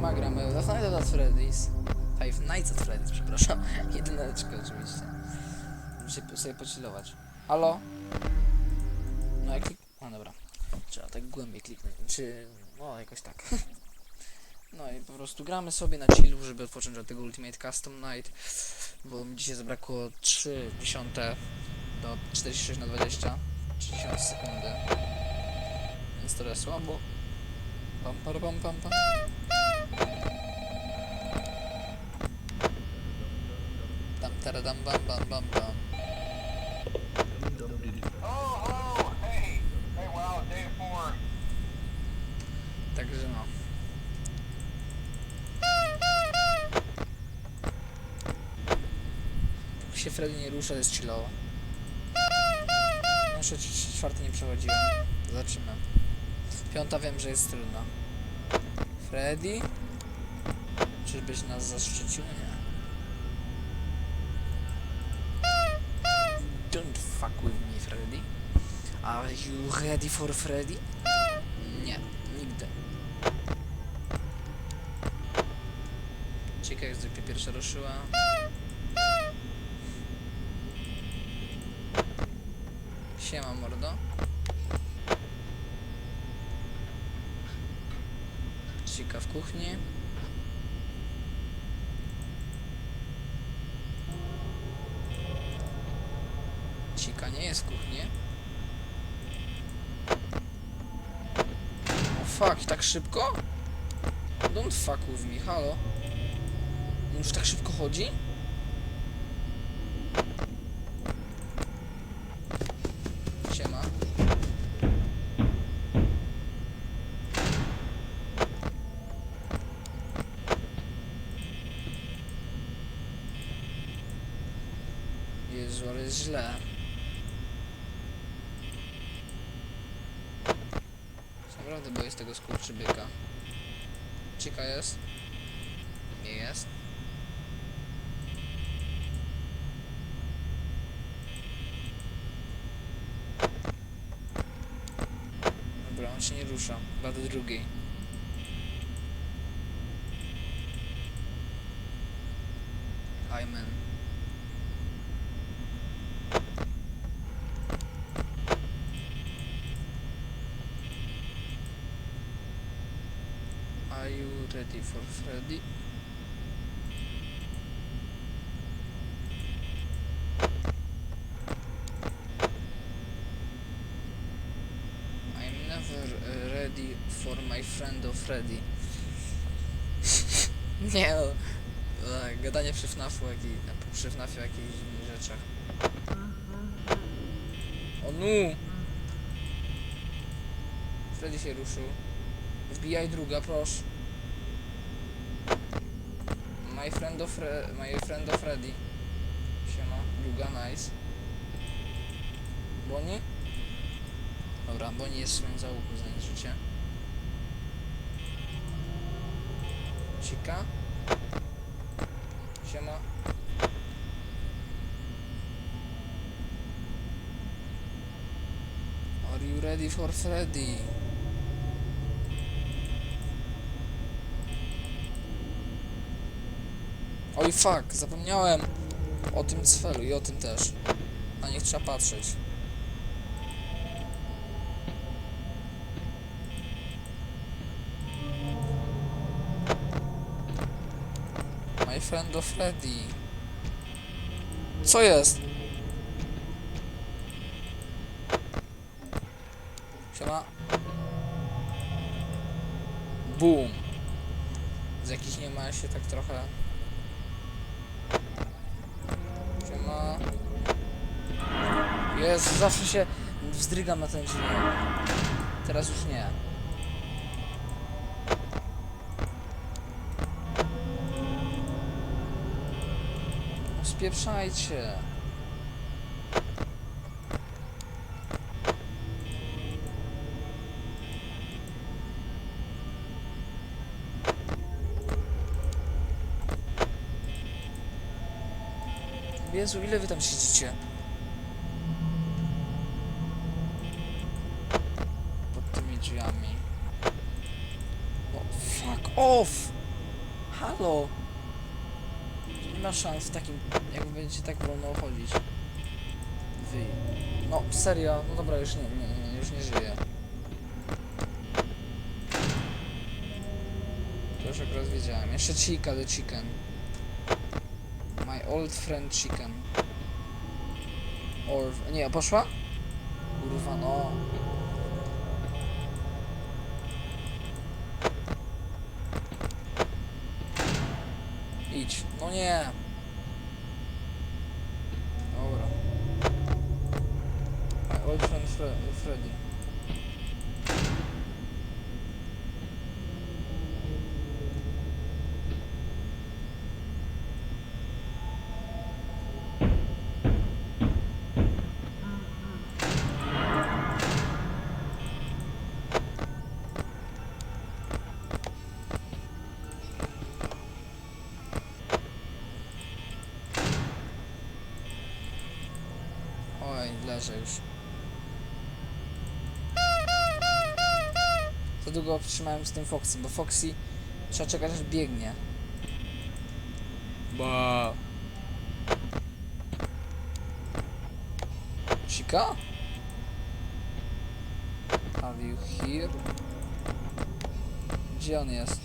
Siema, gramy w Five Nights at Freddy's. Five Nights at Freddy's, przepraszam. Jedyneczkę oczywiście. Muszę sobie pochillować. Halo? No jak klik... A dobra. Trzeba tak głębiej kliknąć. Czy... No, jakoś tak. No i po prostu gramy sobie na chillu, żeby odpocząć od tego Ultimate Custom Night. Bo mi dzisiaj zabrakło 3 dziesiąte do 46 na 20. 30 sekundy. Więc trochę słabo. Pam, pam, pam, pam, pam. Tam, taradam, bam, bam, bam, bam. Także no. Póki się Freddy nie rusza, jest chillowo. Trz- trz- czwarty nie przechodziłem. Zobaczymy. Piąta wiem, że jest trudna. Freddy? Czyżbyś nas zaszczycił? Are you ready for Freddy? Nie, nigdy. Ciekawe, jak zwykle pierwsza ruszyła. Siema, mordo. Cika w kuchni. Cika nie jest w kuchni. O fuck, tak szybko? Don't fuck with me, halo. Już tak szybko chodzi? Siema. Jezu, ale jest źle. Boję z tego skurczybyka. Cieka jest? Nie jest. Dobra, on się nie rusza. Chyba drugiej. Hyman. Are for Freddy? I'm never uh, ready for my friend of Freddy. Nie, no, gadanie przy FNAF-u, jakiej, przy FNAF-ie o jakichś dziwnych rzeczach. O nu! Freddy się ruszył. Wbijaj druga, proszę. My friend of my friend of Freddy. Siema, druga, nice. Boni? Dobra, Boni jest swoim załógu za życie. Cika? Siema. Are you ready for Freddy? Oj fuck, zapomniałem o tym cfelu i o tym też. Na nich trzeba patrzeć. My friend of Freddy. Co jest? Siema. Boom. Z jakich nie ma się tak trochę Siema. Jest, zawsze się wzdrygam na ten dźwięk. Teraz już nie. No Spieprzajcie. Jezu, ile wy tam siedzicie? Pod tymi drzwiami. O, fuck off! halo! Nie ma szans w takim, jak będziecie tak wolno chodzić. Wy. No, serio, no dobra, już nie, nie, nie już nie żyję. Już akurat wiedziałem. Jeszcze Chica the Chicken. My old friend Chicken. Or... Nie, poszła? Kurwa, no. Idź. No nie. Dobra. My old friend Fre Freddy. Oj, leżę już. Za długo trzymałem z tym Foxy, bo Foxy trzeba czekać aż biegnie. Ba. Chica? Are you here? Gdzie on jest?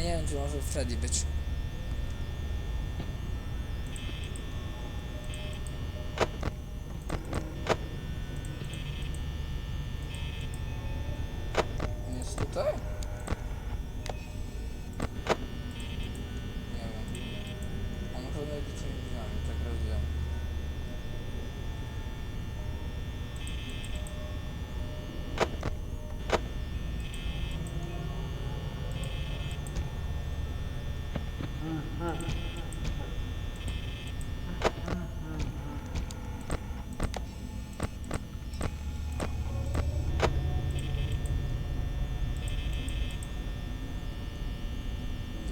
Ja nie wiem, czy może Freddy być. On jest tutaj? Nie wiem. On chyba idzie tymi drzwiami, tak rozumiem.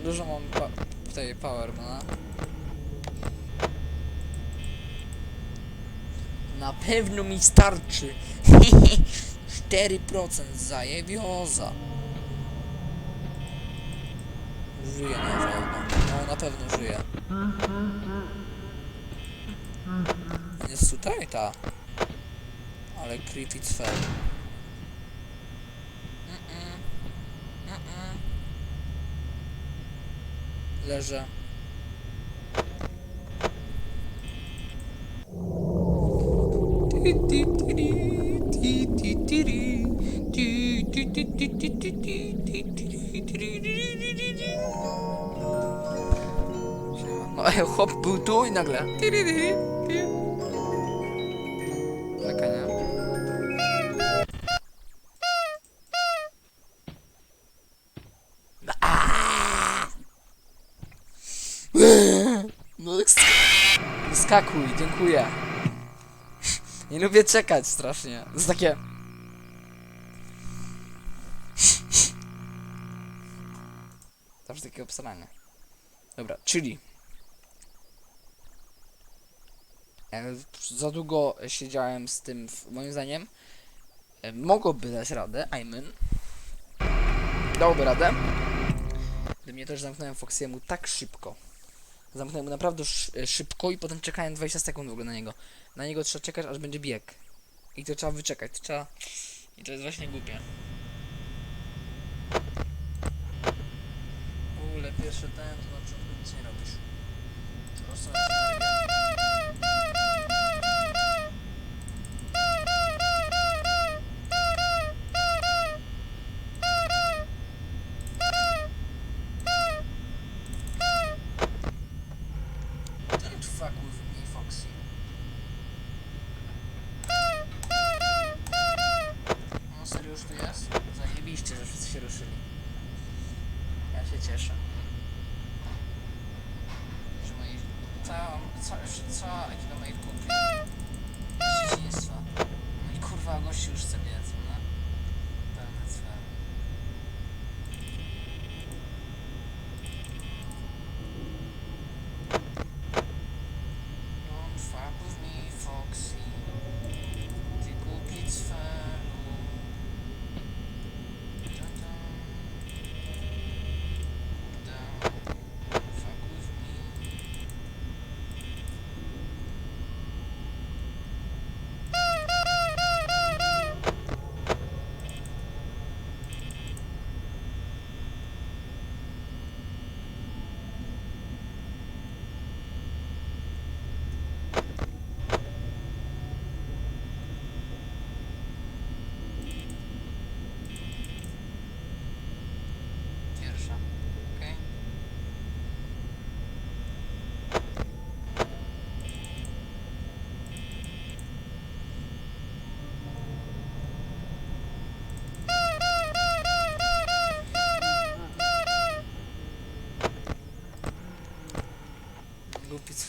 Dużo mam pa tej power, no. Na pewno mi starczy. 4% zajebioza. Żyje na pewno. No na pewno żyje. Jest tutaj ta. Ale creepy cfel. пляжа. Хоп, бутуй нагло. Skakuj, dziękuję. Nie lubię czekać strasznie. To jest takie... Zawsze takie obsranie. Dobra, czyli... E, Za długo siedziałem z tym, moim zdaniem. E, Mogłoby dać radę, Ayman. Dałoby radę. Gdy mnie też zamknąłem Foxiemu tak szybko. Zamknąłem go naprawdę sz szybko i potem czekałem 20 sekund w ogóle na niego. Na niego trzeba czekać, aż będzie bieg. I to trzeba wyczekać, to trzeba... I to jest właśnie głupie. W ogóle ten, to na nic nie robisz. Po saw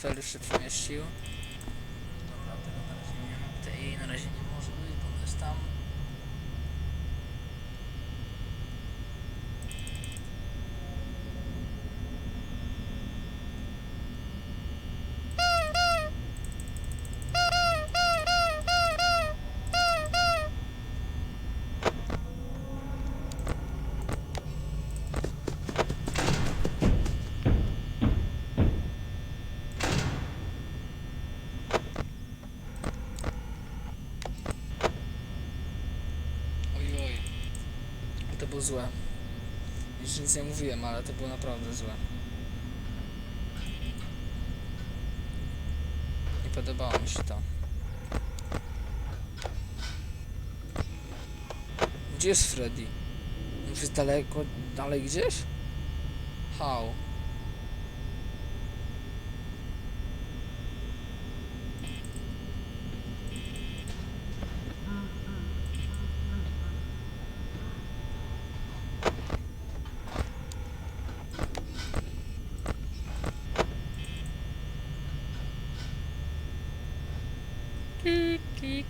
Fel już się przemieścił. Było złe. Już nic nie mówiłem, ale to było naprawdę złe. Nie podobało mi się to. Gdzie jest Freddy? On jest daleko, dalej gdzieś? How?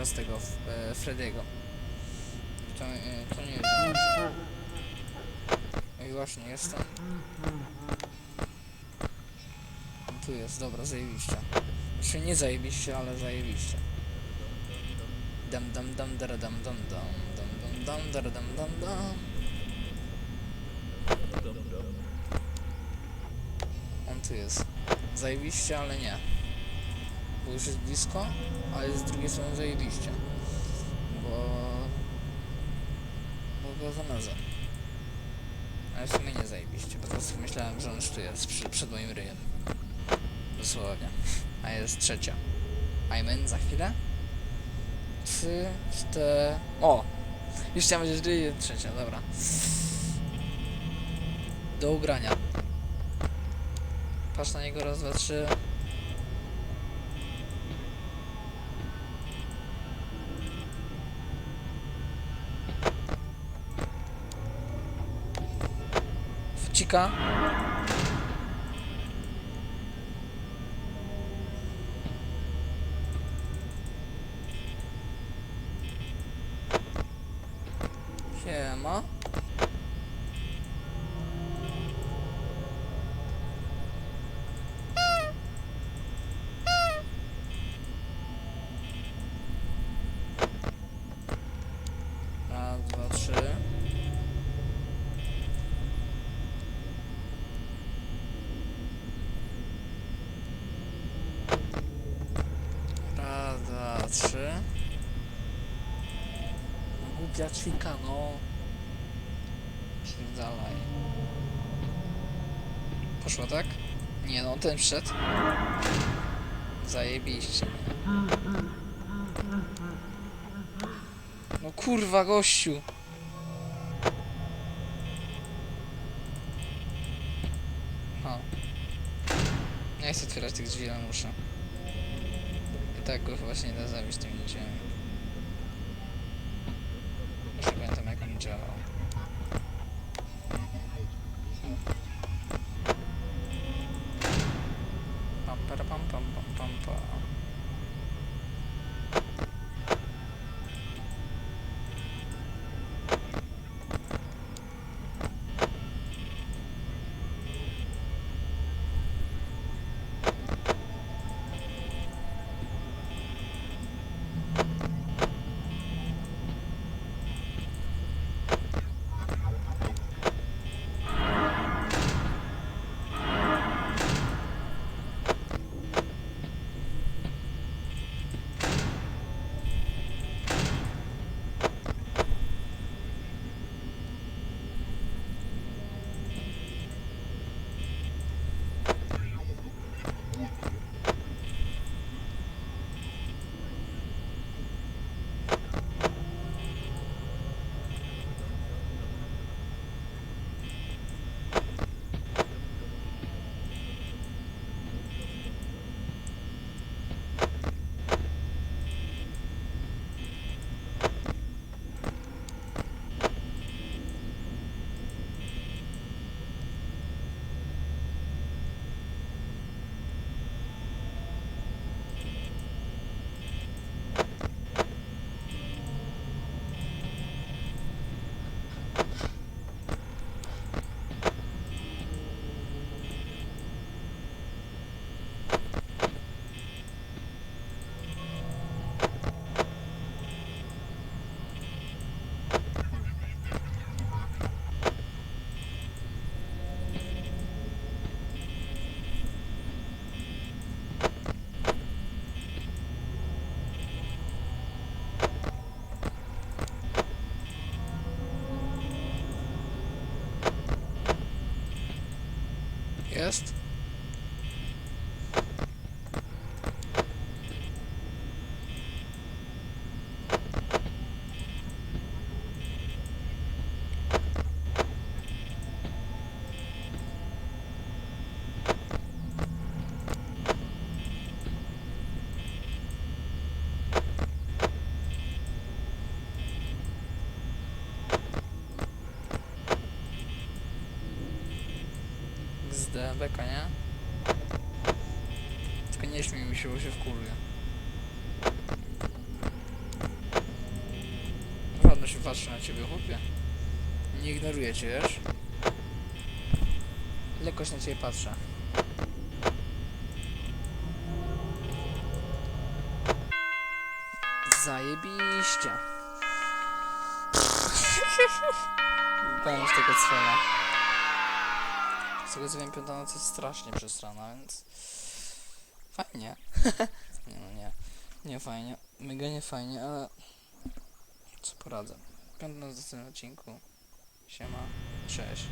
teraz tego e, Frediego. To, e, to nie jest. Oj właśnie, jestem. Tu jest, dobra, zajebiście. Znaczy nie zajebiście, ale zajebiście. Dam dam dam dam dam dam dam dam dam dara dam dam dam. On tu jest. Zajebiście, ale nie. Bo już jest blisko, ale z drugiej strony zajebiście. Bo... Bo go zamazę. Ale w sumie nie zajebiście, po prostu myślałem, że on już tu jest przy, przed moim ryjem. Dosłownie. A jest trzecia. Amen za chwilę. Trzy, cztery... O! Już chciałem powiedzieć, że jest trzecia, dobra. Do ugrania. Patrz na niego, raz, dwa, trzy. chica. No, Głupia ćwika, no. Pierdalaj. Poszło tak? Nie no, ten wszedł. Zajebiście. No kurwa, gościu. Ha. Nie chcę otwierać tych drzwi, ale muszę. I tak go chyba się nie da zabić tymi drzwiami. Już nie pamiętam jak on exist. XD, beka, nie? Tylko nie śmiej mi się, bo się wkurwię. Ładno się patrzy na ciebie, chłopie. Nie ignoruję cię, wiesz? Lekkoś na ciebie patrzę. Zajebiście. Z tego cwela. Z tego co wiem, piąta noc jest strasznie przesrana, więc... Fajnie. nie no, nie. Nie fajnie. Mega nie fajnie, ale... Co poradzę. Piąta noc w tym odcinku. Siema. Cześć.